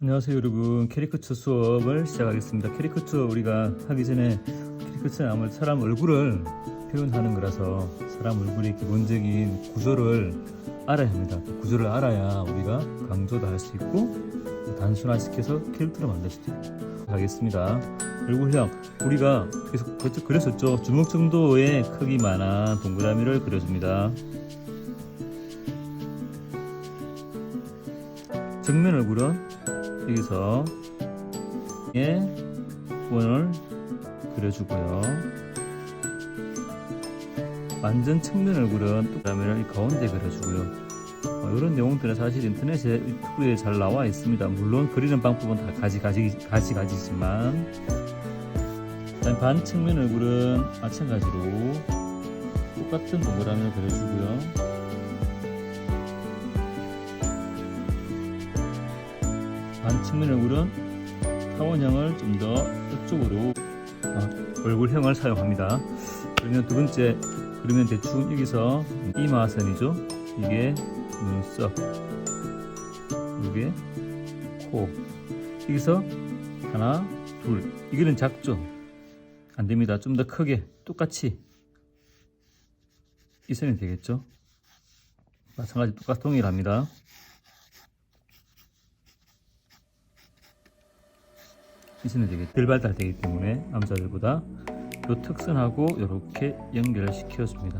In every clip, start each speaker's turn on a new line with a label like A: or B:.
A: 안녕하세요 여러분. 캐리커처 수업을 시작하겠습니다. 캐리커처 우리가 하기 전에 캐리커처는 아무래도 사람 얼굴을 표현하는 거라서 사람 얼굴의 기본적인 구조를 알아야 합니다. 그 구조를 알아야 우리가 강조도 할 수 있고 단순화시켜서 캐릭터를 만들 수 있고 하겠습니다. 얼굴형 우리가 계속 그랬었죠? 주먹 정도의 크기만한 동그라미를 그려줍니다. 정면 얼굴은 여기서 의 원을 그려주고요. 완전 측면 얼굴은 동그라미를 이 가운데 그려주고요. 어, 이런 내용들은 사실 인터넷에 유튜브에 잘 나와 있습니다. 물론 그리는 방법은 다 가지 가지 가지 가지지만 일단 반 측면 얼굴은 마찬가지로 똑같은 동그라미를 그려주고요. 반측면 얼굴은 타원형을 좀 더 이쪽으로 어, 얼굴형을 사용합니다. 그러면 두 번째 그러면 대충 여기서 이마선이죠. 이게 눈썹, 이게 코. 여기서 하나, 둘. 이거는 작죠. 안 됩니다. 좀 더 크게 똑같이 이 선이 되겠죠. 마찬가지 똑같이 동일합니다. 이선이 되게 덜 발달되기 때문에 남자들보다 요 특선하고 이렇게 연결을 시켜줍니다.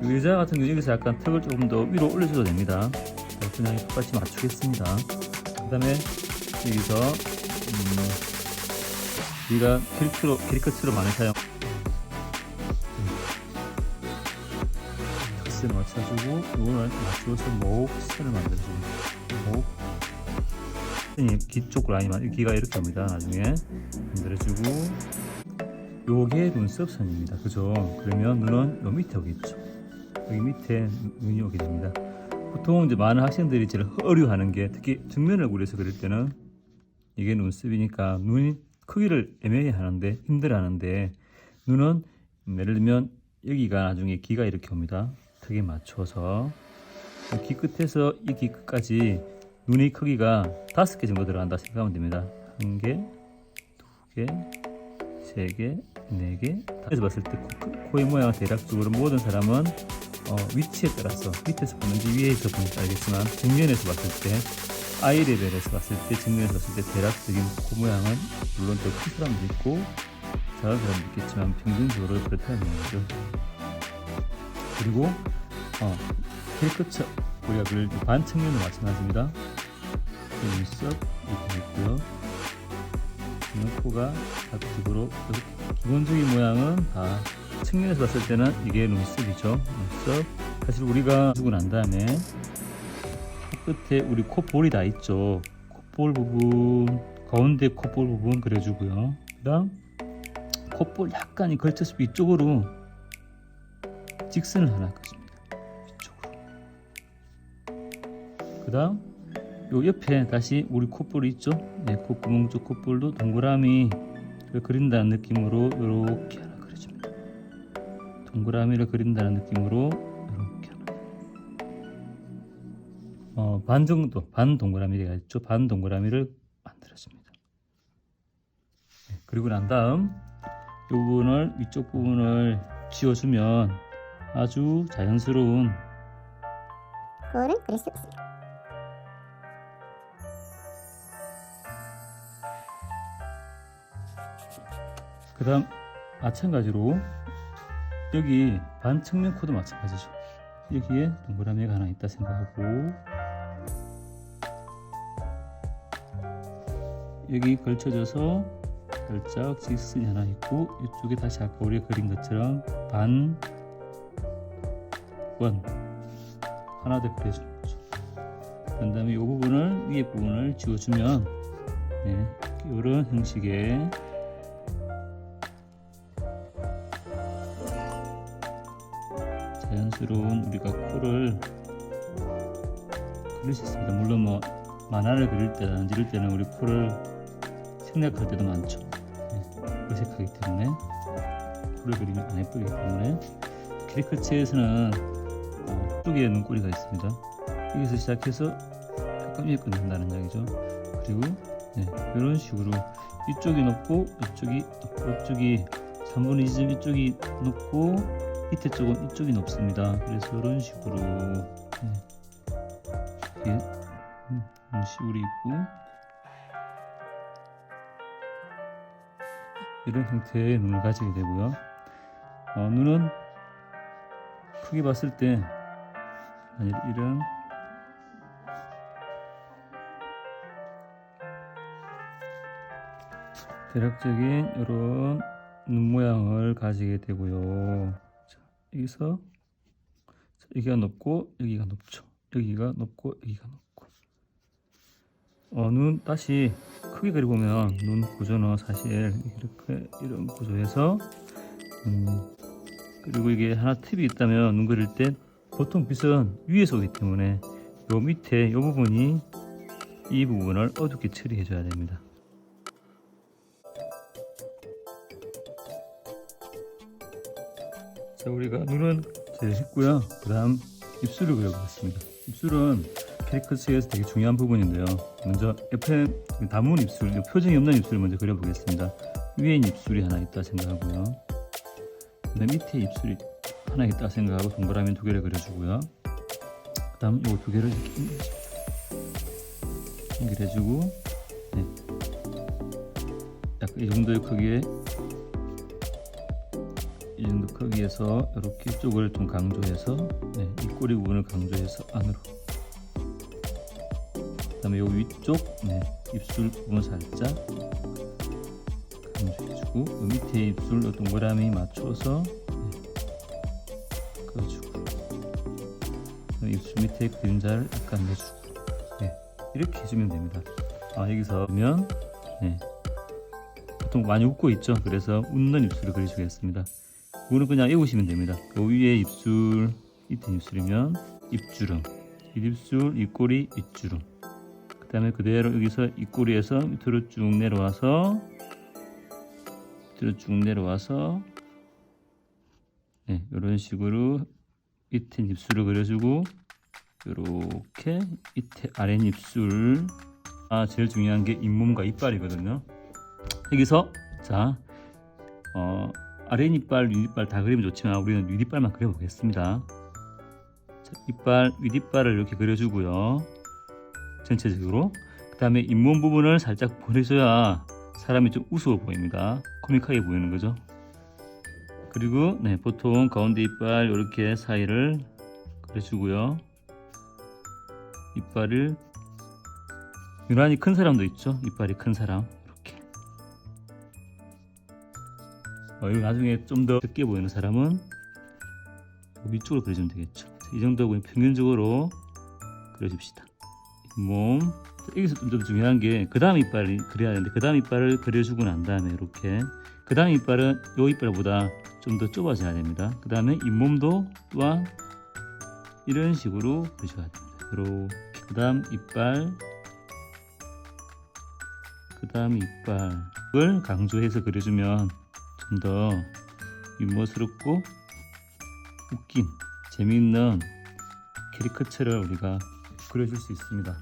A: 그 여자 같은 경우 여기서 약간 턱을 조금 더 위로 올려줘도 됩니다. 자, 그냥 똑같이 맞추겠습니다. 그 다음에 여기서 음, 우리가 캐릭터로, 캐리커처로 많이 사용 턱선을 맞춰주고 이거는 맞춰서 목선을 만들어줍니다. 목 선이 뒤쪽 라인만 귀가 이렇게 옵니다. 나중에 만들어주고 요게 눈썹 선입니다. 그죠? 그러면 눈은 요 밑에 오겠죠. 여기 밑에 눈이 오게 됩니다. 보통 이제 많은 학생들이 제일 어려워하는 게 특히 정면 얼굴에서 그릴 때는 이게 눈썹이니까 눈이 크기를 애매히 하는데 힘들어하는데 눈은 예를 들면 여기가 나중에 귀가 이렇게 옵니다. 턱에 맞춰서 귀 끝에서 이 귀 끝까지 눈의 크기가 다섯 개 정도 들어간다 생각하면 됩니다. 한 개, 두 개, 세 개, 네 개. 에서 봤을 때 코, 의 모양은 대략적으로 모든 사람은 어, 위치에 따라서 밑에서 보는지 위에서 보는지 알겠지만 정면에서 봤을 때 아이 레벨에서 봤을 때 정면에서 봤을 때 대략적인 코 모양은 물론 더 큰 사람도 있고 작은 사람도 있겠지만 평균적으로 그렇다는 얘기죠. 그리고 어, 우리가 그릴 때 반측면도 마찬가지입니다. 눈썹 이렇게 있고요. 눈 코가 각집으로 기본적인 모양은 다 측면에서 봤을 때는 이게 눈썹이죠. 눈썹. 사실 우리가 주고 난 다음에 코 끝에 우리 콧볼이 다 있죠. 콧볼 부분, 가운데 콧볼 부분 그려주고요. 그다음 콧볼 약간이 걸쳐서 위쪽으로 직선을 하나 그립니다. 위쪽으로. 그다음 요 옆에 다시 우리 콧볼이 있죠? 네, 콧구멍 쪽 콧볼도 동그라미를 그린다는 느낌으로 이렇게 하나 그려줍니다. 동그라미를 그린다는 느낌으로 이렇게 하나. 어, 반 정도, 반 동그라미가 있죠? 반 동그라미를 만들어줍니다. 네, 그리고 난 다음 이 부분을 위쪽 부분을 지워주면 아주 자연스러운
B: 거울을 그릴 수 있습니다.
A: 그 다음 마찬가지로 여기 반측면 코도 마찬가지죠. 여기에 동그라미가 하나 있다 생각하고 여기 걸쳐져서 살짝 직선이 하나 있고 이쪽에 다시 아까 우리가 그린 것처럼 반원 하나 더 그려주는 거죠. 그 다음에 이 부분을 위에 부분을 지워주면 네, 이런 형식의 자연스러운 우리가 코를 그릴 수 있습니다. 물론 뭐 만화를 그릴 때나 이럴 때는 우리 코를 생략할 때도 많죠. 네, 어색하기 때문에 코를 그리면 안 예쁘기 때문에 캐리커처에서는 어, 쪽에 눈꼬리가 있습니다. 여기서 시작해서 조금 위에 끝난다는 이야기죠. 그리고 네, 이런 식으로 이쪽이 높고 이쪽이 높고 이쪽이 3분의 2점 이쪽이 높고 밑에 쪽은 이쪽이 높습니다. 그래서 이런 식으로 음, 이런 식으로 있고 이런 형태의 눈을 가지게 되고요. 어, 눈은 크게 봤을 때 만일 이런 대략적인 이런 눈 모양을 가지게 되고요. 자, 여기서 자, 여기가 높고 여기가 높죠. 여기가 높고 여기가 높고. 어, 눈 다시 크게 그려보면 눈 구조는 사실 이렇게 이런 구조에서 음, 그리고 이게 하나 팁이 있다면 눈 그릴 때 보통 빛은 위에서 오기 때문에 요 밑에 요 부분이 이 부분을 어둡게 처리해 줘야 됩니다. 자 우리가 눈은 제일 쉽고요. 그 다음 입술을 그려보겠습니다. 입술은 캐리커처에서 되게 중요한 부분인데요. 먼저 옆에 담은 입술, 이 표정이 없는 입술을 먼저 그려보겠습니다. 위엔 입술이 하나 있다 생각하고요. 그 밑에 입술이 하나 있다 생각하고 동그라미 두 개를 그려주고요. 그 다음 요두 개를 연결해주고 네. 약간 이 정도의 크기에 이 정도 크기에서 이렇게 쪽을 좀 강조해서 네, 이 꼬리 부분을 강조해서 안으로. 그 다음에 요 위쪽 네, 입술 부분 살짝 강조해주고 요 밑에 입술 요 동그라미 맞춰서 네, 그어주고 입술 밑에 그림자를 약간 내주고 네, 이렇게 해주면 됩니다. 아, 여기서 보면 네, 보통 많이 웃고 있죠. 그래서 웃는 입술을 그려주겠습니다 이거는 그냥 외우시면 됩니다. 그 위에 입술, 밑에 입술이면 입주름, 윗입술, 입꼬리, 윗주름. 그 다음에 그대로 여기서 입꼬리에서 밑으로 쭉 내려와서 밑으로 쭉 내려와서 네, 이런 식으로 밑에 입술을 그려주고 이렇게 밑에 아래 입술 아 제일 중요한 게 잇몸과 이빨이거든요. 여기서 자 어. 아랫이빨, 윗이빨 다 그리면 좋지만 우리는 윗이빨만 그려보겠습니다. 자, 이빨, 윗이빨을 이렇게 그려주고요. 전체적으로. 그 다음에 잇몸 부분을 살짝 보내줘야 사람이 좀 우스워 보입니다. 코믹하게 보이는 거죠. 그리고 네, 보통 가운데 이빨 이렇게 사이를 그려주고요. 이빨을 유난히 큰 사람도 있죠. 이빨이 큰 사람. 이거 나중에 좀 더 적게 보이는 사람은 위쪽으로 그려주면 되겠죠. 이 정도 보면 평균적으로 그려줍시다. 몸 여기서 좀, 좀 중요한 게 그 다음 이빨을 그려야 되는데 그 다음 이빨을 그려주고 난 다음에 이렇게 그 다음 이빨은 요 이빨보다 좀 더 좁아져야 됩니다. 그 다음에 잇몸도 또한 이런 식으로 그려줘야 됩니다. 이렇게 그 다음 이빨 그 다음 이빨을 강조해서 그려주면 좀 더 유머스럽고 웃긴 재미있는 캐리커처를 우리가 그려줄 수 있습니다.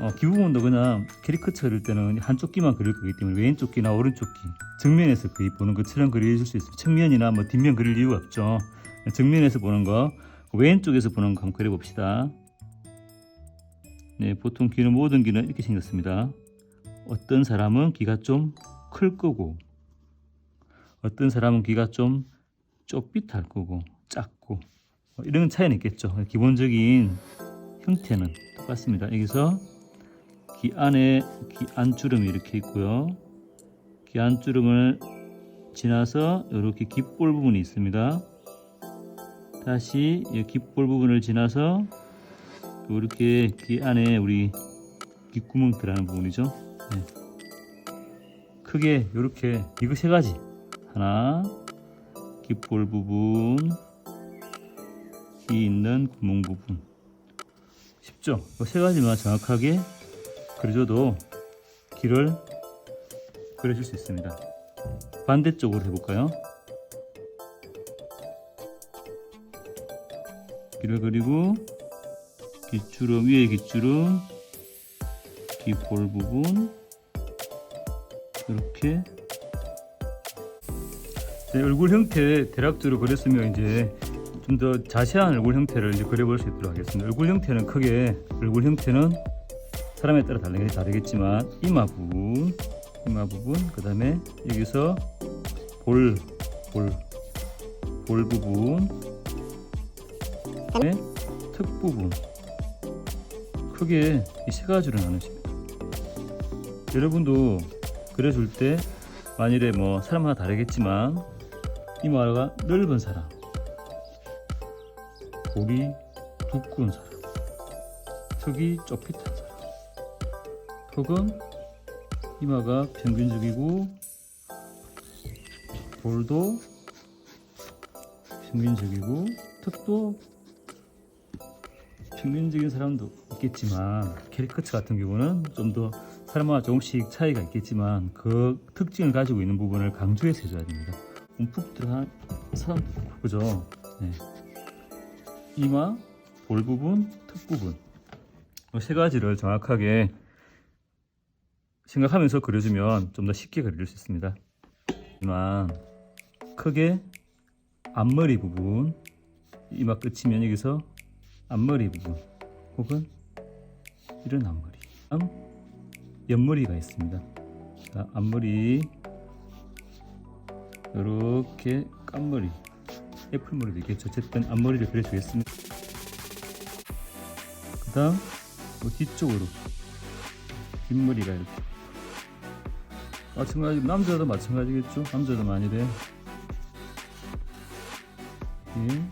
A: 어, 기부분도 그냥 캐리커처 그릴 때는 한쪽 귀만 그릴 거기 때문에 왼쪽 귀나 오른쪽 귀 정면에서 거의 보는 것처럼 그려줄 수 있습니다. 측면이나 뭐 뒷면 그릴 이유가 없죠. 정면에서 보는 거 왼쪽에서 보는 거 한번 그려봅시다. 네, 보통 귀는 모든 귀는 이렇게 생겼습니다. 어떤 사람은 귀가 좀 클 거고 어떤 사람은 귀가 좀 쪽빛할 거고 작고 뭐 이런 차이는 있겠죠. 기본적인 형태는 똑같습니다. 여기서 귀 안에 귀 안주름이 이렇게 있고요. 귀 안주름을 지나서 이렇게 귓볼 부분이 있습니다. 다시 이 귓볼 부분을 지나서 이렇게 귀 안에 우리 귓구멍 들어가는 부분이죠. 네. 크게 이렇게 이거 세 가지 하나 귓볼 부분 귀 있는 구멍 부분 쉽죠? 이세 가지만 정확하게 그려줘도 귀를 그려줄 수 있습니다 반대쪽으로 해볼까요? 귀를 그리고 귀주름 위에 귀주름 이볼 부분 이렇게 네, 얼굴 형태 대략적으로 그렸으면 이제 좀 더 자세한 얼굴 형태를 이제 그려볼 수 있도록 하겠습니다. 얼굴 형태는 크게 얼굴 형태는 사람에 따라 다르게 다르겠지만 이마 부분, 이마 부분, 그 다음에 여기서 볼, 볼, 볼 부분, 그다음에 턱 부분 크게 이 세 가지로 나누십니다. 여러분도 그려줄 때 만일에 뭐 사람마다 다르겠지만 이마가 넓은 사람, 볼이 두꺼운 사람, 턱이 좁깃한 사람, 턱은 이마가 평균적이고 볼도 평균적이고 턱도 평균적인 사람도 있겠지만 캐리커처 같은 경우는 좀 더 사람마다 조금씩 차이가 있겠지만 그 특징을 가지고 있는 부분을 강조해서 해줘야 됩니다. 움푹 들어간 사람도 그죠? 네. 이마, 볼 부분, 턱 부분 이세 가지를 정확하게 생각하면서 그려주면 좀 더 쉽게 그릴 수 있습니다. 하지만 크게 앞머리 부분 이마 끝이면 여기서 앞머리 부분 혹은 이런 앞머리 옆머리가 있습니다 자, 앞머리 이렇게 깐머리 애플머리도 있겠죠 어쨌든 앞머리를 그려주겠습니다. 그 다음 뒤쪽으로 뒷머리가 이렇게. 마찬가지 남자도 마찬가지겠죠? 남자도 많이 돼. 이렇게.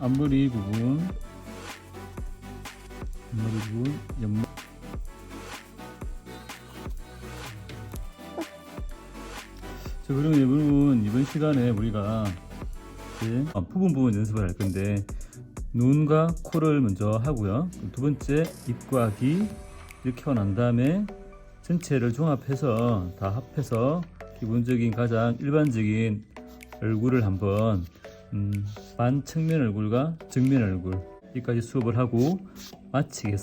A: 앞머리 부분 앞머리 부분 옆머리 그러면 여러분 이번 시간에 우리가 어, 부분 부분 연습을 할 건데 눈과 코를 먼저 하고요 두 번째 입과 귀 이렇게 하고 난 다음에 전체를 종합해서 다 합해서 기본적인 가장 일반적인 얼굴을 한번 음, 반 측면 얼굴과 정면 얼굴 여기까지 수업을 하고 마치겠습니다.